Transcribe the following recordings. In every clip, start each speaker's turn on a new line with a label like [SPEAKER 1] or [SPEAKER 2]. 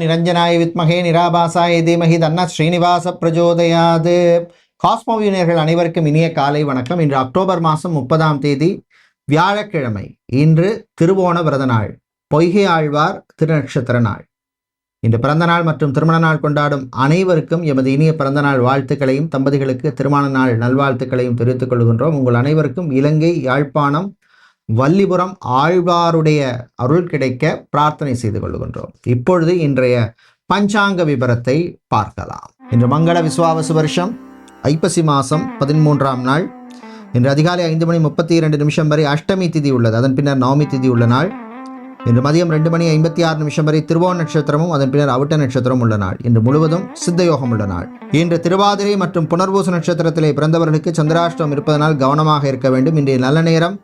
[SPEAKER 1] நிரஞ்சனாய வித்மகே நிராபாசாய தீமஹி தன்ன ஸ்ரீனிவாச பிரஜோதயாது. காஸ்மோவியனர்கள் அனைவருக்கும் இனிய காலை வணக்கம். இன்று அக்டோபர் மாதம் முப்பதாம் தேதி வியாழக்கிழமை. இன்று திருவோண விரத நாள். பொய்கை ஆழ்வார் திருநட்சத்திர நாள். இன்று பிறந்த நாள் மற்றும் திருமண நாள் கொண்டாடும் அனைவருக்கும் எமது இனிய பிறந்த நாள் வாழ்த்துக்களையும் தம்பதிகளுக்கு திருமண நாள் நல்வாழ்த்துக்களையும் தெரிவித்துக் கொள்கின்றோம். உங்கள் அனைவருக்கும் இலங்கை யாழ்ப்பாணம் வல்லிபுரம் ஆழ்வாருடைய அருள் கிடைக்க பிரார்த்தனை செய்து கொள்கின்றோம் இப்பொழுது இன்றைய பஞ்சாங்க விபரத்தை பார்க்கலாம். இன்று மங்கள விஸ்வாவசு வருஷம் ஐப்பசி மாதம் பதிமூன்றாம் நாள். இன்று அதிகாலை ஐந்து மணி முப்பத்தி இரண்டு நிமிஷம் வரை அஷ்டமி திதி உள்ளது. அதன் பின்னர் நவமி திதி உள்ள நாள். இன்று மதியம் ரெண்டு மணி ஐம்பத்தி ஆறு நிமிஷம் வரை திருவோண நட்சத்திரமும் அதன் பின்னர் அவிட்ட நட்சத்திரமும் உள்ள நாள். இன்று முழுவதும் சித்தயோகம் உள்ள நாள். இன்று திருவாதிரை மற்றும் புனர்பூச நட்சத்திரத்திலே பிறந்தவர்களுக்கு சந்திராஷ்டம் இருப்பதனால் கவனமாக இருக்க வேண்டும். இன்றைய நல்ல நேரம்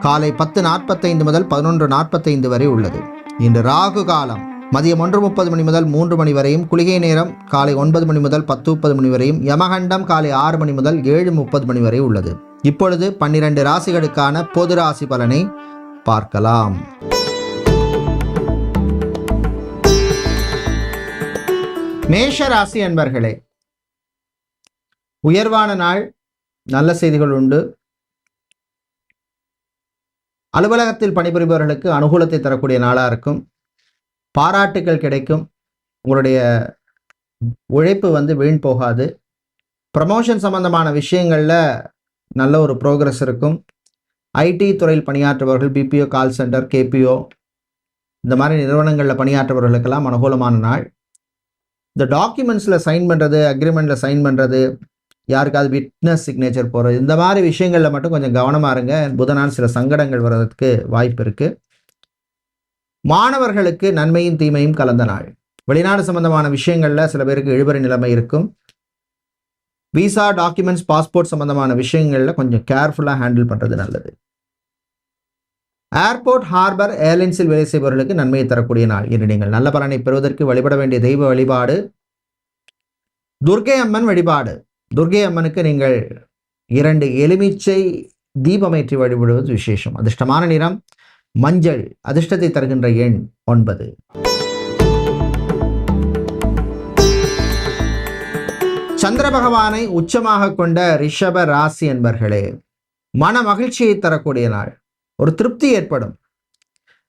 [SPEAKER 1] காலை பத்து நாற்பத்தைந்து முதல் பதினொன்று நாற்பத்தைந்து வரை உள்ளது. இன்று ராகு காலம். மதியம் ஒன்று முப்பது மணி முதல் மூன்று மணி வரையும் குளிகை நேரம். காலை ஒன்பது மணி முதல் பத்து முப்பது மணி வரையும் யமகண்டம். காலை ஆறு மணி முதல் ஏழு முப்பது மணி வரை உள்ளது. இப்பொழுது பன்னிரண்டு ராசிகளுக்கான பொது ராசி பலனை பார்க்கலாம். மேஷ ராசி அன்பர்களே உயர்வான நாள் நல்ல செய்திகள் உண்டு. அலுவலகத்தில் பணிபுரிபவர்களுக்கு அனுகூலத்தை தரக்கூடிய நாளாக இருக்கும். பாராட்டுக்கள் கிடைக்கும். உங்களுடைய உழைப்பு வந்து வீண் போகாது. ப்ரமோஷன் சம்பந்தமான விஷயங்களில் நல்ல ஒரு ப்ரோக்ரஸ் இருக்கும். ஐடி துறையில் பணியாற்றுபவர்கள் பிபிஓ கால் சென்டர் கேபிஓ இந்த மாதிரி நிறுவனங்களில் பணியாற்றுபவர்களுக்கெல்லாம் அனுகூலமான நாள். இந்த டாக்குமெண்ட்ஸில் சைன் பண்ணுறது அக்ரிமெண்ட்டில் சைன் பண்ணுறது யாருக்காவது விட்னஸ் சிக்னேச்சர் போகிறது இந்த மாதிரி விஷயங்களில் மட்டும் கொஞ்சம் கவனமாக இருங்க. புதனால் சில சங்கடங்கள் வர்றதுக்கு வாய்ப்பு இருக்குது மாணவர்களுக்கு நன்மையும் தீமையும் கலந்த நாள். வெளிநாடு சம்பந்தமான விஷயங்களில் சில பேருக்கு இழுபறி நிலைமை இருக்கும். விசா டாக்குமெண்ட்ஸ் பாஸ்போர்ட் சம்பந்தமான விஷயங்களில் கொஞ்சம் கேர்ஃபுல்லாக ஹேண்டில் பண்ணுறது நல்லது. ஏர்போர்ட் ஹார்பர் ஏர்லைன்ஸில் வேலை செய்பவர்களுக்கு நன்மையை தரக்கூடிய நாள். என்று நீங்கள் நல்ல பலனை பெறுவதற்கு வழிபட வேண்டிய தெய்வ வழிபாடு. துர்கை அம்மன் வழிபாடு. துர்கை அம்மனுக்கு நீங்கள் இரண்டு எலுமிச்சை தீபமேற்றி வழிபடுவது விசேஷம். அதிர்ஷ்டமான நிறம் மஞ்சள். அதிர்ஷ்டத்தை தருகின்ற எண் ஒன்பது. சந்திர பகவானை உச்சமாக கொண்ட ரிஷப ராசி என்பர்களே மன மகிழ்ச்சியை தரக்கூடிய நாள். ஒரு திருப்தி ஏற்படும்.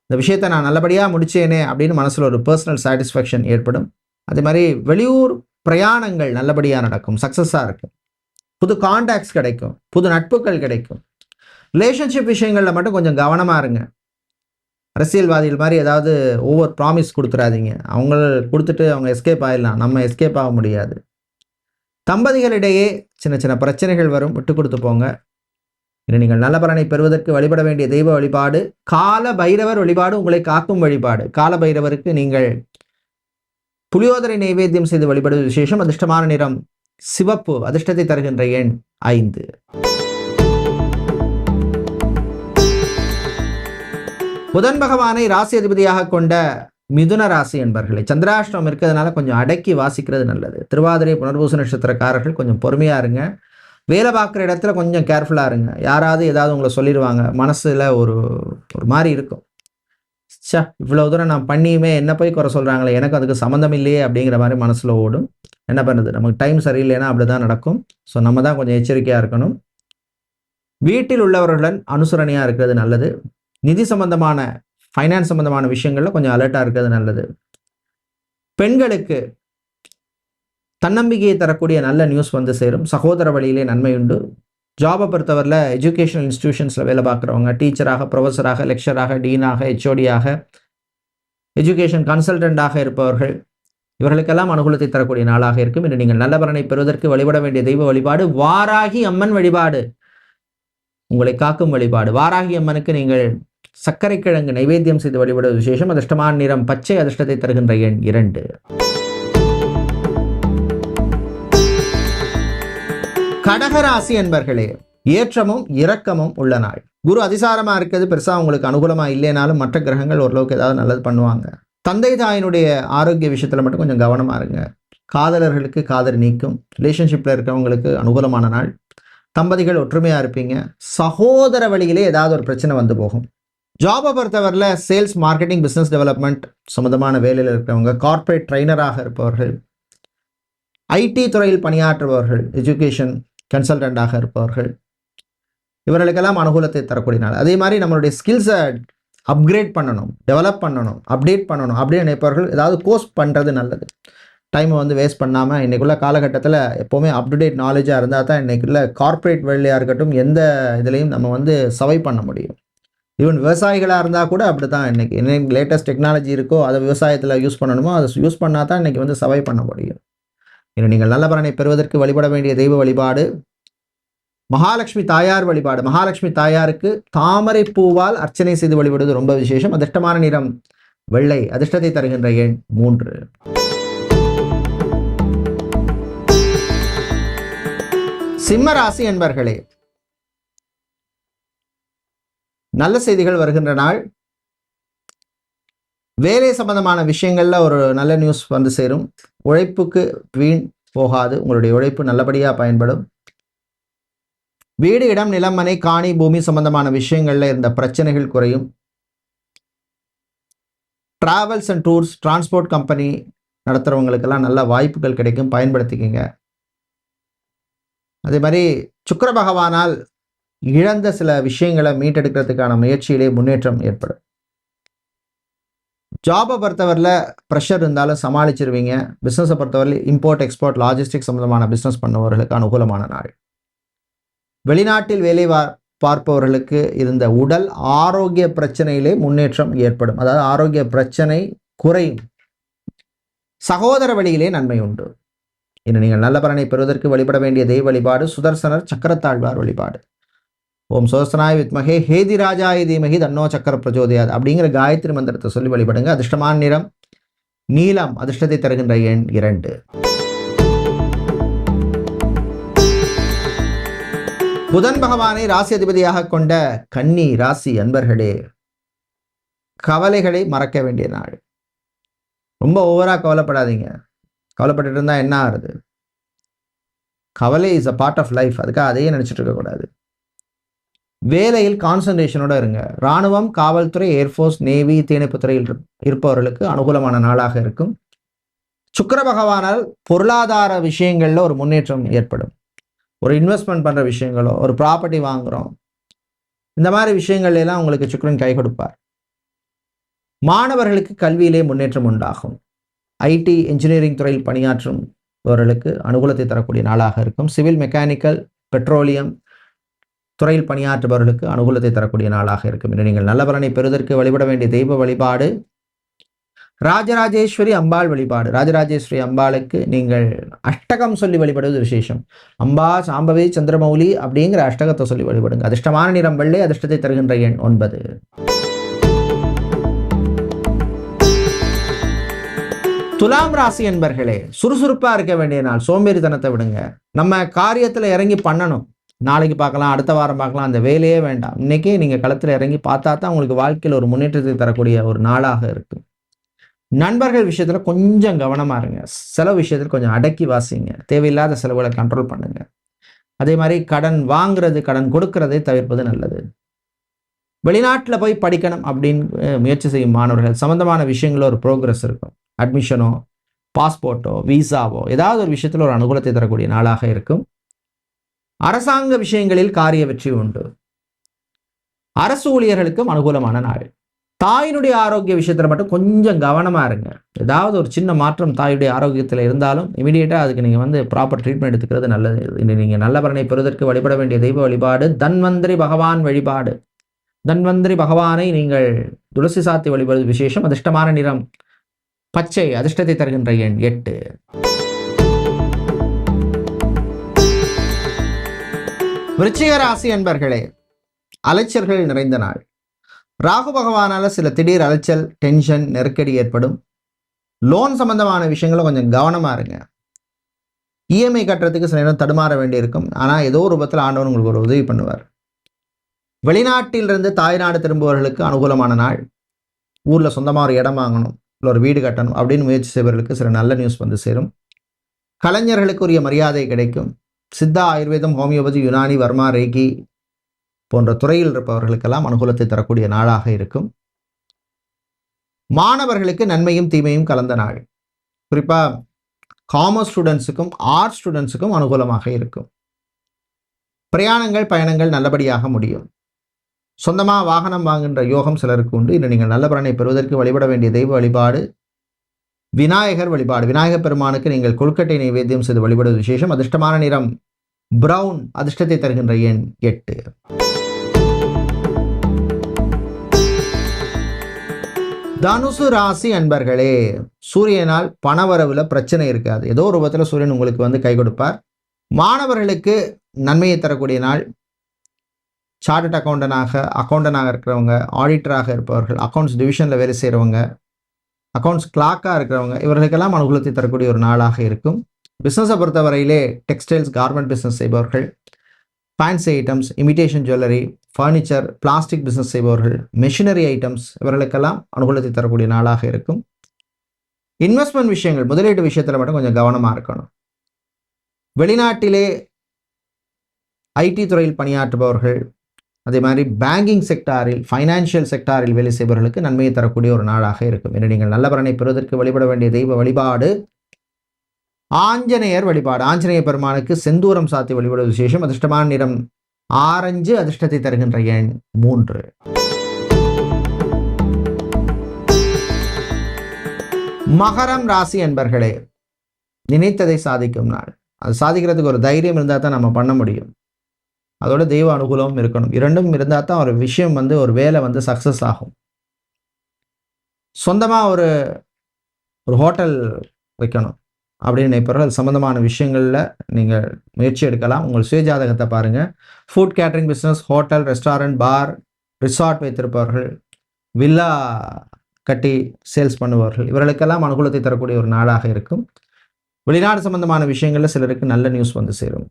[SPEAKER 1] இந்த விஷயத்தை நான் நல்லபடியாக முடிச்சேனே அப்படின்னு மனசில் ஒரு பர்சனல் சாட்டிஸ்ஃபேக்ஷன் ஏற்படும். அதே மாதிரி வெளியூர் பிரயாணங்கள் நல்லபடியாக நடக்கும் சக்ஸஸாக இருக்கும். புது காண்டாக்ட்ஸ் கிடைக்கும் புது நட்புகள் கிடைக்கும். ரிலேஷன்ஷிப் விஷயங்களில் மட்டும் கொஞ்சம் கவனமாக இருங்க. அரசியல்வாதிகள் மாதிரி ஏதாவது ஓவர் ப்ராமிஸ் கொடுத்துடாதீங்க அவங்க கொடுத்துட்டு அவங்க எஸ்கேப் ஆகிடலாம் நம்ம எஸ்கேப் ஆக முடியாது. தம்பதிகளிடையே சின்ன சின்ன பிரச்சனைகள் வரும். விட்டு கொடுத்து போங்க. இன்று நீங்கள் நல்ல பலனை பெறுவதற்கு வழிபட வேண்டிய தெய்வ வழிபாடு கால பைரவர் வழிபாடு உங்களை காக்கும் வழிபாடு. கால பைரவருக்கு நீங்கள் புளியோதரை நைவேத்தியம் செய்து வழிபடுவது விசேஷம். அதிர்ஷ்டமான நிறம் சிவப்பு. அதிர்ஷ்டத்தை தருகின்ற எண் ஐந்து. புதன் பகவானை ராசி அதிபதியாக கொண்ட மிதுன ராசி என்பர்களை சந்திராஷ்டிரம் இருக்கிறதுனால கொஞ்சம் அடக்கி வாசிக்கிறது நல்லது. திருவாதிரை புனர்பூச நட்சத்திரக்காரர்கள் கொஞ்சம் பொறுமையாக இருங்க. வேலை பார்க்குற இடத்துல கொஞ்சம் கேர்ஃபுல்லாக இருங்க. யாராவது ஏதாவது உங்களை சொல்லிடுவாங்க. மனசில் ஒரு ஒரு மாதிரி இருக்கும். சா இவ்வளோ தூரம் நான் பண்ணியுமே என்ன போய் குறை சொல்கிறாங்களே எனக்கு அதுக்கு சம்மந்தம் இல்லையே அப்படிங்கிற மாதிரி மனசில் ஓடும். என்ன பண்ணுறது நமக்கு டைம் சரியில்லைன்னா அப்படி தான் நடக்கும். ஸோ நம்ம தான் கொஞ்சம் எச்சரிக்கையாக இருக்கணும். வீட்டில் உள்ளவர்களுடன் அனுசரணையாக இருக்கிறது நல்லது. நிதி சம்பந்தமான ஃபைனான்ஸ் சம்பந்தமான விஷயங்களில் கொஞ்சம் அலர்ட்டாக இருக்கிறது நல்லது. பெண்களுக்கு தன்னம்பிக்கையை தரக்கூடிய நல்ல நியூஸ் வந்து சேரும். சகோதர வழியிலே நன்மை உண்டு. ஜாபை பொறுத்தவரையில் எஜுகேஷனல் இன்ஸ்டிடியூஷன்ஸில் வேலை பார்க்குறவங்க டீச்சராக ப்ரொஃபஸராக லெக்சராக டீனாக ஹெச்ஓடியாக எஜுகேஷன் கன்சல்டண்டாக இருப்பவர்கள் இவர்களுக்கெல்லாம் அனுகூலத்தை தரக்கூடிய நாளாக இருக்கும். இன்று நீங்கள் நல்ல பலனை பெறுவதற்கு வழிபட வேண்டிய தெய்வ வழிபாடு வாராகி அம்மன் வழிபாடு. உங்களை காக்கும் வழிபாடு. வாராகி அம்மனுக்கு நீங்கள் சர்க்கரை கிழங்கு நைவேத்தியம் செய்து வழிபடுவது விசேஷம். அதிர்ஷ்டமான நிறம் பச்சை அதிர்ஷ்டத்தை தருகின்ற எண் இரண்டு. கடகராசி என்பர்களே ஏற்றமும் இரக்கமும் உள்ள நாள். குரு அதிசாரமா இருக்கிறது பெருசா உங்களுக்கு அனுகூலமா இல்லைனாலும் மற்ற கிரகங்கள் ஓரளவுக்கு ஏதாவது நல்லது பண்ணுவாங்க. தந்தை தாயினுடைய ஆரோக்கிய விஷயத்துல மட்டும் கொஞ்சம் கவனமா இருங்க. காதலர்களுக்கு காதல் நீக்கும். ரிலேஷன்ஷிப்ல இருக்கிறவங்களுக்கு அனுகூலமான நாள். தம்பதிகள் ஒற்றுமையா இருப்பீங்க. சகோதர வழியிலே ஏதாவது ஒரு பிரச்சனை வந்து போகும். ஜாபை பொறுத்தவரையில் சேல்ஸ் மார்க்கெட்டிங் பிஸ்னஸ் டெவலப்மெண்ட் சம்மந்தமான வேலையில் இருக்கிறவங்க கார்ப்பரேட் ட்ரைனராக இருப்பவர்கள். ஐடி துறையில் பணியாற்றுபவர்கள் எஜுகேஷன் கன்சல்டண்டாக இருப்பவர்கள். இவர்களுக்கெல்லாம் அனுகூலத்தை தரக்கூடிய நாள். அதே மாதிரி நம்மளுடைய ஸ்கில்ஸை அப்கிரேட் பண்ணணும் டெவலப் பண்ணணும் அப்டேட் பண்ணணும் அப்படின்னு நினைப்பவர்கள் ஏதாவது கோர்ஸ் பண்ணுறது நல்லது. டைமை வந்து வேஸ்ட் பண்ணாமல் இன்றைக்குள்ள காலகட்டத்தில் எப்போவுமே அப் டு டேட் நாலேஜாக இருந்தால் தான் இன்றைக்குள்ள கார்ப்பரேட் வேலையாக இருக்கட்டும் எந்த இதுலேயும் நம்ம வந்து சவை பண்ண முடியும். ஈவன் விவசாயிகளாக இருந்தால் கூட அப்படி தான் இன்றைக்கி இன்னைக்கு லேட்டஸ்ட் டெக்னாலஜி இருக்கோ அதை விவசாயத்தில் யூஸ் பண்ணணுமோ அதை யூஸ் பண்ணால் தான் இன்றைக்கி வந்து சவை பண்ண முடியும். இன்று நீங்கள் நல்ல பலனை பெறுவதற்கு வழிபட வேண்டிய தெய்வ வழிபாடு மகாலட்சுமி தாயார் வழிபாடு. மகாலட்சுமி தாயாருக்கு தாமரை பூவால் அர்ச்சனை செய்து வழிபடுவது ரொம்ப விசேஷம். அதிர்ஷ்டமான நிறம் வெள்ளை. அதிர்ஷ்டத்தை தருகின்ற எண் மூன்று. சிம்ம ராசி என்பர்களே நல்ல செய்திகள் வருகின்ற நாள். வேலை சம்பந்தமான விஷயங்களில் ஒரு நல்ல நியூஸ் வந்து சேரும். உழைப்புக்கு வீண் போகாது. உங்களுடைய உழைப்பு நல்லபடியாக பயன்படும். வீடு இடம் நிலமனை காணி பூமி சம்பந்தமான விஷயங்களில் இருந்த பிரச்சனைகள் குறையும். Travels and tours transport company நடத்துகிறவங்களுக்கெல்லாம் நல்ல வாய்ப்புகள் கிடைக்கும். பயன்படுத்திக்கிங்க. அதே மாதிரி சுக்கர பகவானால் இழந்த சில விஷயங்களை மீட்டெடுக்கிறதுக்கான முயற்சியிலே முன்னேற்றம் ஏற்படும். ஜாபை பொறுத்தவரையில் ப்ரெஷர் இருந்தாலும் சமாளிச்சிருவீங்க. பிஸ்னஸை பொறுத்தவரையில் இம்போர்ட் எக்ஸ்போர்ட் லாஜிஸ்டிக் சம்மந்தமான பிஸ்னஸ் பண்ணுபவர்களுக்கு அனுகூலமான நாள். வெளிநாட்டில் வேலை பார்ப்பவர்களுக்கு இருந்த உடல் ஆரோக்கிய பிரச்சனையிலே முன்னேற்றம் ஏற்படும். அதாவது ஆரோக்கிய பிரச்சனை குறையும். சகோதர வழியிலே நன்மை உண்டு. இன்று நீங்கள் நல்ல பலனை பெறுவதற்கு வழிபட வேண்டிய தெய்வ வழிபாடு சுதர்சனர் சக்கரத்தாழ்வார் வழிபாடு. ஓம் சோஸ்தனாய் வித்மகே ஹேதி ராஜாய தீமகி தன்னோ சக்கர பிரஜோதயாது அப்படிங்கிற காயத்ரி மந்திரத்தை சொல்லி வழிபடுங்க. அதிர்ஷ்டமான நிறம் நீலம் அதிர்ஷ்டத்தை தருகின்ற எண் இரண்டு. புதன் பகவானை ராசி அதிபதியாக கொண்ட கன்னி ராசி அன்பர்களே கவலைகளை மறக்க வேண்டிய நாள். ரொம்ப ஓவராக கவலைப்படாதீங்க. கவலைப்பட்டு இருந்தால் என்ன ஆகுது கவலை is a part of life அதுக்காக அதையே நினச்சிட்டு இருக்கக்கூடாது. வேலையில் கான்சன்ட்ரேஷனோட இருங்க. இராணுவம் காவல்துறை ஏர்ஃபோர்ஸ் நேவி தீயணைப்புத்துறையில் இருப்பவர்களுக்கு அனுகூலமான நாளாக இருக்கும். சுக்கர பகவானால் பொருளாதார விஷயங்களில் ஒரு முன்னேற்றம் ஏற்படும். ஒரு இன்வெஸ்ட்மெண்ட் பண்ணுற விஷயங்களோ ஒரு ப்ராப்பர்ட்டி வாங்குகிறோம் இந்த மாதிரி விஷயங்கள்லாம் உங்களுக்கு சுக்கரன் கை கொடுப்பார். மாணவர்களுக்கு கல்வியிலே முன்னேற்றம் உண்டாகும். ஐடி இன்ஜினியரிங் துறையில் பணியாற்றும்வர்களுக்கு அனுகூலத்தை தரக்கூடிய நாளாக இருக்கும். சிவில் மெக்கானிக்கல் பெட்ரோலியம் துறையில் பணியாற்றுபவர்களுக்கு அனுகூலத்தை தரக்கூடிய நாளாக இருக்கும். என்று நீங்கள் நல்ல பலனை பெறுவதற்கு வழிபட வேண்டிய தெய்வ வழிபாடு ராஜராஜேஸ்வரி அம்பாள் வழிபாடு. ராஜராஜேஸ்வரி அம்பாளுக்கு நீங்கள் அஷ்டகம் சொல்லி வழிபடுவது விசேஷம். அம்பா சாம்பவி சந்திரமௌலி அப்படிங்கிற அஷ்டகத்தை சொல்லி வழிபடுங்க. அதிர்ஷ்டமான நிறம் வெள்ளை அதிர்ஷ்டத்தை தருகின்ற எண் ஒன்பது. துலாம் ராசி என்பர்களே சுறுசுறுப்பாக இருக்க வேண்டிய நாள். சோம்பேறித்தனத்தை விடுங்க. நம்ம காரியத்தில் இறங்கி பண்ணணும். நாளைக்கு பார்க்கலாம் அடுத்த வாரம் பார்க்கலாம் அந்த வேலையே வேண்டாம். இன்னைக்கே நீங்கள் களத்தில் இறங்கி பார்த்தா தான் உங்களுக்கு வாழ்க்கையில் ஒரு முன்னேற்றத்தை தரக்கூடிய ஒரு நாளாக இருக்குது நண்பர்கள் விஷயத்தில் கொஞ்சம் கவனமாக இருங்க. செலவு விஷயத்தில் கொஞ்சம் அடக்கி வாசிங்க. தேவையில்லாத செலவுகளை கண்ட்ரோல் பண்ணுங்க. அதே மாதிரி கடன் வாங்குறது கடன் கொடுக்கறதை தவிர்ப்பது நல்லது. வெளிநாட்டில் போய் படிக்கணும் அப்படின்னு முயற்சி செய்யும் மாணவர்கள் சம்மந்தமான விஷயங்களில் ஒரு ப்ரோக்ரஸ் இருக்கும். அட்மிஷனோ பாஸ்போர்ட்டோ விசாவோ ஏதாவது ஒரு விஷயத்தில் ஒரு அனுகூலத்தை தரக்கூடிய நாளாக இருக்கும். அரசாங்க விஷயங்களில் காரிய வெற்றி உண்டு. அரசு ஊழியர்களுக்கும் அனுகூலமான நாள். தாயினுடைய ஆரோக்கிய விஷயத்தில் மட்டும் கொஞ்சம் கவனமாக இருங்க. ஏதாவது ஒரு சின்ன மாற்றம் தாயுடைய ஆரோக்கியத்தில் இருந்தாலும் இமீடியட்டாக அதுக்கு நீங்கள் வந்து ப்ராப்பர் ட்ரீட்மெண்ட் எடுத்துக்கிறது நல்லது. நீங்கள் நல்ல பலனை பெறுவதற்கு வழிபட வேண்டிய தெய்வ வழிபாடு தன்வந்திரி பகவான் வழிபாடு. தன்வந்திரி பகவானை நீங்கள் துளசி சாத்தி வழிபடுவது விசேஷம். அதிர்ஷ்டமான நிறம் பச்சை அதிர்ஷ்டத்தை தருகின்ற எண் எட்டு. விருச்சிக ராசி அன்பர்களே அலைச்சல்கள் நிறைந்த நாள். ராகு பகவானால சில திடீர் அலைச்சல் டென்ஷன் நெருக்கடி ஏற்படும். லோன் சம்பந்தமான விஷயங்களும் கொஞ்சம் கவனமாக இருங்க. இஎம்ஐ கட்டுறதுக்கு சில நேரம் தடுமாற வேண்டியிருக்கும். ஆனால் ஏதோ ஒரு ரூபத்தில் ஆண்டவன் உங்களுக்கு ஒரு உதவி பண்ணுவார். வெளிநாட்டிலிருந்து தாய்நாடு திரும்புபவர்களுக்கு அனுகூலமான நாள். ஊரில் சொந்தமாக ஒரு இடம் வாங்கணும் இல்லை ஒரு வீடு கட்டணும் அப்படின்னு முயற்சி செய்வர்களுக்கு சில நல்ல நியூஸ் வந்து சேரும். கலைஞர்களுக்கு உரிய மரியாதை கிடைக்கும். சித்தா ஆயுர்வேதம் ஹோமியோபதி யுனானி வர்மா ரேகி போன்ற துறையில் இருப்பவர்களுக்கெல்லாம் அனுகூலத்தை தரக்கூடிய நாளாக இருக்கும். மாணவர்களுக்கு நன்மையும் தீமையும் கலந்த நாள். குறிப்பாக காமர்ஸ் ஸ்டூடெண்ட்ஸுக்கும் ஆர்ட்ஸ் ஸ்டூடெண்ட்ஸுக்கும் அனுகூலமாக இருக்கும். பிரயாணங்கள் பயணங்கள் நல்லபடியாக முடியும். சொந்தமாக வாகனம் வாங்குகின்ற யோகம் சிலருக்கு உண்டு. இன்று நீங்கள் நல்ல பலனை பெறுவதற்கு வழிபட வேண்டிய தெய்வ வழிபாடு விநாயகர் வழிபாடு. விநாயகர் பெருமானுக்கு நீங்கள் கொழுக்கட்டை நைவேத்தியம் செய்து வழிபடுவது விசேஷம். அதிர்ஷ்டமான நிறம் பிரவுன் அதிர்ஷ்டத்தை தருகின்ற எண் எட்டு. தனுசு ராசி அன்பர்களே சூரியனால் பணவரவில் பிரச்சனை இருக்காது. ஏதோ ஒரு விதத்தில் சூரியன் உங்களுக்கு வந்து கை கொடுப்பார். மாணவர்களுக்கு நன்மையை தரக்கூடிய நாள். சார்ட்டட் அக்கௌண்டனாக அக்கௌண்டனாக இருக்கிறவங்க ஆடிட்டராக இருப்பவர்கள் அக்கௌண்ட்ஸ் டிவிஷனில் வேலை செய்கிறவங்க அக்கௌண்ட்ஸ் கிளாக்காக இருக்கிறவங்க இவர்களுக்கெல்லாம் அனுகூலத்தை தரக்கூடிய ஒரு நாளாக இருக்கும். பிஸ்னஸை பொறுத்தவரையிலே டெக்ஸ்டைல்ஸ் கார்மெண்ட் பிஸ்னஸ் செய்பவர்கள் fancy items imitation jewellery furniture plastic business செய்பவர்கள் மெஷினரி ஐட்டம்ஸ் இவர்களுக்கெல்லாம் அனுகூலத்தை தரக்கூடிய நாளாக இருக்கும். இன்வெஸ்ட்மெண்ட் விஷயங்கள் முதலீட்டு விஷயத்தில் மட்டும் கொஞ்சம் கவனமாக இருக்கணும். வெளிநாட்டிலே ஐடி துறையில் பணியாற்றுபவர்கள் அதே மாதிரி பேங்கிங் செக்டாரில் ஃபைனான்ஷியல் செக்டாரில் வேலை செய்பவர்களுக்கு நன்மையை தரக்கூடிய ஒரு நாளாக இருக்கும். என நீங்கள் நல்ல பலனை பெறுவதற்கு வழிபட வேண்டிய தெய்வ வழிபாடு ஆஞ்சநேயர் வழிபாடு. ஆஞ்சநேய பெருமானுக்கு செந்தூரம் சாத்தி வழிபடுவது விசேஷம். அதிர்ஷ்டமான நிறம் ஆரஞ்சு அதிர்ஷ்டத்தை தருகின்ற எண் மூன்று. மகரம் ராசி என்பர்களே நினைத்ததை சாதிக்கும் நாள். அது சாதிக்கிறதுக்கு ஒரு தைரியம் இருந்தால் தான் நம்ம பண்ண முடியும். அதோட தெய்வ அனுகூலமும் இருக்கணும். இரண்டும் இருந்தால் தான் ஒரு விஷயம் வந்து ஒரு வேலை வந்து சக்ஸஸ் ஆகும். சொந்தமாக ஒரு ஒரு ஹோட்டல் வைக்கணும். அப்படின்னு நினைப்பவர்கள் சம்மந்தமான விஷயங்களில் நீங்கள் முயற்சி எடுக்கலாம். உங்கள் சுயஜாதகத்தை பாருங்கள் food catering business hotel restaurant bar resort வைத்திருப்பவர்கள் வில்லா கட்டி சேல்ஸ் பண்ணுபவர்கள் இவர்களுக்கெல்லாம் அனுகூலத்தை தரக்கூடிய ஒரு நாடாக இருக்கும். வெளிநாடு சம்பந்தமான விஷயங்களில் சிலருக்கு நல்ல நியூஸ் வந்து சேரும்.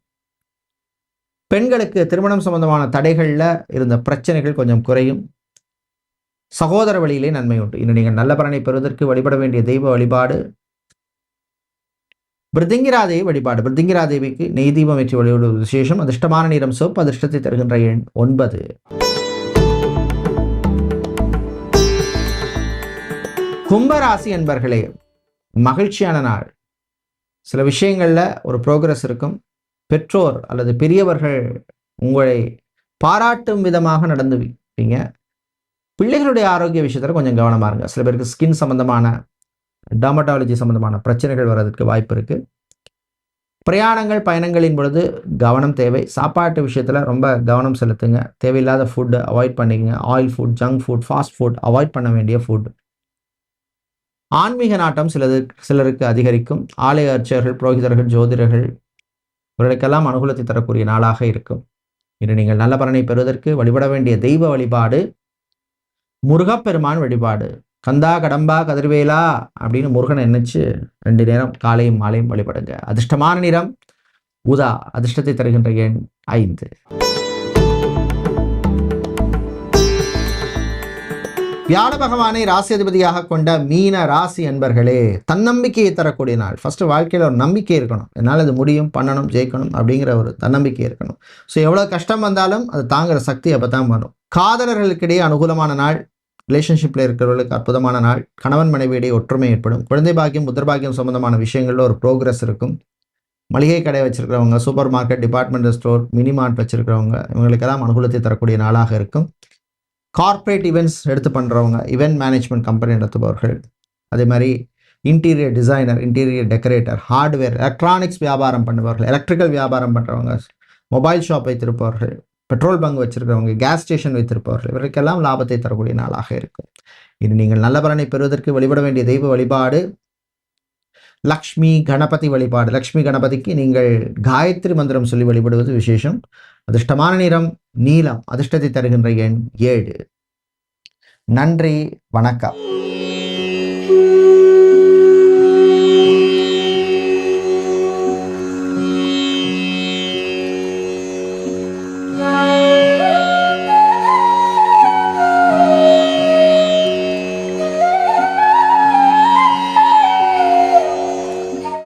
[SPEAKER 1] பெண்களுக்கு திருமணம் சம்பந்தமான தடைகளில் இருந்த பிரச்சனைகள் கொஞ்சம் குறையும். சகோதர வழியிலே நன்மை உண்டு. இன்னும் நீங்கள் நல்ல பலனை பெறுவதற்கு வழிபட வேண்டிய தெய்வ வழிபாடு. பிருத்திங்கிராதேவி வழிபாடு. பிருத்திங்கிராதேவிக்கு நெய் தீபம் ஏற்றி வழிபடுவது விசேஷம். அதிர்ஷ்டமான நிறம் சோப்பு அதிர்ஷ்டத்தை தருகின்ற எண் ஒன்பது. கும்பராசி என்பர்களே மகிழ்ச்சியான நாள். சில விஷயங்களில் ஒரு ப்ரோக்ரஸ் இருக்கும். பெற்றோர் அல்லது பெரியவர்கள் உங்களை பாராட்டும் விதமாக நடந்து வைப்பீங்க பிள்ளைகளுடைய ஆரோக்கிய விஷயத்தில் கொஞ்சம் கவனமாக இருங்க. சில பேருக்கு ஸ்கின் சம்மந்தமான டர்மட்டாலஜி சம்மந்தமான பிரச்சனைகள் வர்றதுக்கு வாய்ப்பு இருக்குது பிரயாணங்கள் பயணங்களின் பொழுது கவனம் தேவை. சாப்பாட்டு விஷயத்தில் ரொம்ப கவனம் செலுத்துங்க. தேவையில்லாத ஃபுட்டு அவாய்ட் பண்ணிக்கங்க. Oil food junk food fast food avoid பண்ண வேண்டிய ஃபுட் ஆன்மீக நாட்டம் சிலது சிலருக்கு அதிகரிக்கும். ஆலய அர்ச்சகர்கள் புரோகிதர்கள் ஜோதிடர்கள் இவர்களுக்கெல்லாம் அனுகூலத்தை தரக்கூடிய நாளாக இருக்கும். இன்று நீங்கள் நல்ல பலனை பெறுவதற்கு வழிபட வேண்டிய தெய்வ வழிபாடு முருகப்பெருமான் வழிபாடு. கந்தா கடம்பா கதிர்வேலா அப்படின்னு முருகனை நினைச்சு ரெண்டு நேரம் காலையும் மாலையும் வழிபடுங்க. அதிர்ஷ்டமான நிறம் உதா அதிர்ஷ்டத்தை தருகின்ற எண் ஐந்து. வியாழ பகவானை ராசி அதிபதியாக கொண்ட மீன ராசி அன்பர்களே தன்னம்பிக்கையை தரக்கூடிய நாள். ஃபர்ஸ்ட் வாழ்க்கையில் ஒரு நம்பிக்கை இருக்கணும். என்னால் அது முடியும் பண்ணணும் ஜெயிக்கணும் அப்படிங்கிற ஒரு தன்னம்பிக்கை இருக்கணும். ஸோ எவ்வளோ கஷ்டம் வந்தாலும் அது தாங்குற சக்தி அப்போ தான் வரும். காதலர்களுக்கிடையே அனுகூலமான நாள். ரிலேஷன்ஷிப்பில் இருக்கிறவர்களுக்கு அற்புதமான நாள். கணவன் மனைவியிடையே ஒற்றுமை ஏற்படும். குழந்தை பாக்கியம் புத்திரபாக்கியம் சம்பந்தமான விஷயங்களில் ஒரு ப்ரோக்ரஸ் இருக்கும். மளிகை கடை வச்சுருக்கிறவங்க super market departmental store mini mart வச்சுருக்கிறவங்க இவங்களுக்கெல்லாம் அனுகூலத்தை தரக்கூடிய நாளாக இருக்கும். கார்ப்பரேட் ஈவெண்ட்ஸ் எடுத்து பண்ணுறவங்க இவெண்ட் மேனேஜ்மெண்ட் கம்பெனி நடத்துபவர்கள். அதே மாதிரி interior designer interior decorator hardware electronics வியாபாரம் பண்ணுபவர்கள் எலக்ட்ரிக்கல் வியாபாரம் பண்ணுறவங்க மொபைல் ஷாப் வைத்திருப்பவர்கள் பெட்ரோல் பங்க் வச்சுருக்கிறவங்க கேஸ் ஸ்டேஷன் வைத்திருப்பவர்கள் இவருக்கெல்லாம் லாபத்தை தரக்கூடிய நாளாக இருக்கும். இது நீங்கள் நல்ல பலனை பெறுவதற்கு வழிபட வேண்டிய தெய்வ வழிபாடு லக்ஷ்மி கணபதி வழிபாடு. லக்ஷ்மி கணபதிக்கு நீங்கள் காயத்ரி மந்திரம் சொல்லி வழிபடுவது விசேஷம். அதிர்ஷ்டமான நிறம் நீலம் அதிர்ஷ்டத்தை தருகின்ற எண் ஏழு. நன்றி வணக்கம்.